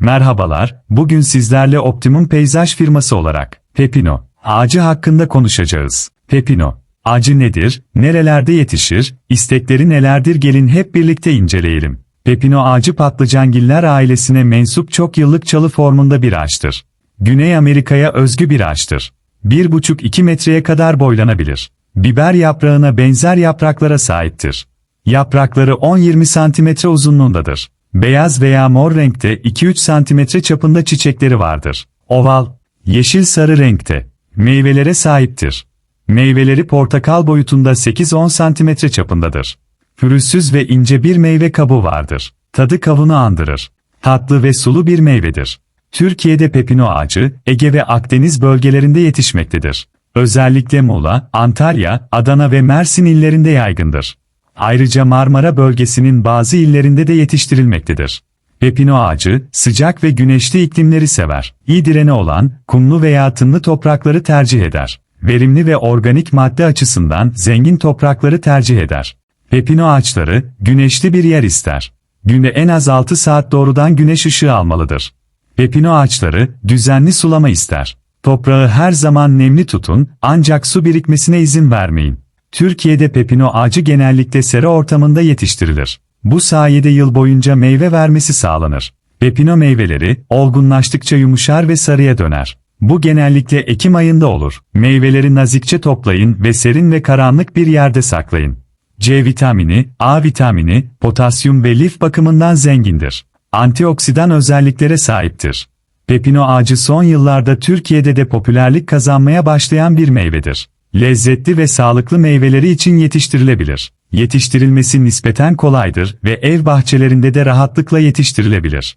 Merhabalar, bugün sizlerle Optimum Peyzaj firması olarak Pepino ağacı hakkında konuşacağız. Pepino ağacı nedir, nerelerde yetişir, istekleri nelerdir gelin hep birlikte inceleyelim. Pepino ağacı patlıcangiller ailesine mensup çok yıllık çalı formunda bir ağaçtır. Güney Amerika'ya özgü bir ağaçtır. 1,5-2 metreye kadar boylanabilir. Biber yaprağına benzer yapraklara sahiptir. Yaprakları 10-20 santimetre uzunluğundadır. Beyaz veya mor renkte 2-3 santimetre çapında çiçekleri vardır. Oval, yeşil sarı renkte. Meyvelere sahiptir. Meyveleri portakal boyutunda 8-10 santimetre çapındadır. Pürüzsüz ve ince bir meyve kabuğu vardır. Tadı kavunu andırır. Tatlı ve sulu bir meyvedir. Türkiye'de pepino ağacı, Ege ve Akdeniz bölgelerinde yetişmektedir. Özellikle Muğla, Antalya, Adana ve Mersin illerinde yaygındır. Ayrıca Marmara bölgesinin bazı illerinde de yetiştirilmektedir. Pepino ağacı, sıcak ve güneşli iklimleri sever. İyi direne olan, kumlu veya tınlı toprakları tercih eder. Verimli ve organik madde açısından zengin toprakları tercih eder. Pepino ağaçları, güneşli bir yer ister. Günde en az 6 saat doğrudan güneş ışığı almalıdır. Pepino ağaçları, düzenli sulama ister. Toprağı her zaman nemli tutun, ancak su birikmesine izin vermeyin. Türkiye'de pepino ağacı genellikle sera ortamında yetiştirilir. Bu sayede yıl boyunca meyve vermesi sağlanır. Pepino meyveleri, olgunlaştıkça yumuşar ve sarıya döner. Bu genellikle Ekim ayında olur. Meyveleri nazikçe toplayın ve serin ve karanlık bir yerde saklayın. C vitamini, A vitamini, potasyum ve lif bakımından zengindir. Antioksidan özelliklere sahiptir. Pepino ağacı son yıllarda Türkiye'de de popülerlik kazanmaya başlayan bir meyvedir. Lezzetli ve sağlıklı meyveleri için yetiştirilebilir. Yetiştirilmesi nispeten kolaydır ve ev bahçelerinde de rahatlıkla yetiştirilebilir.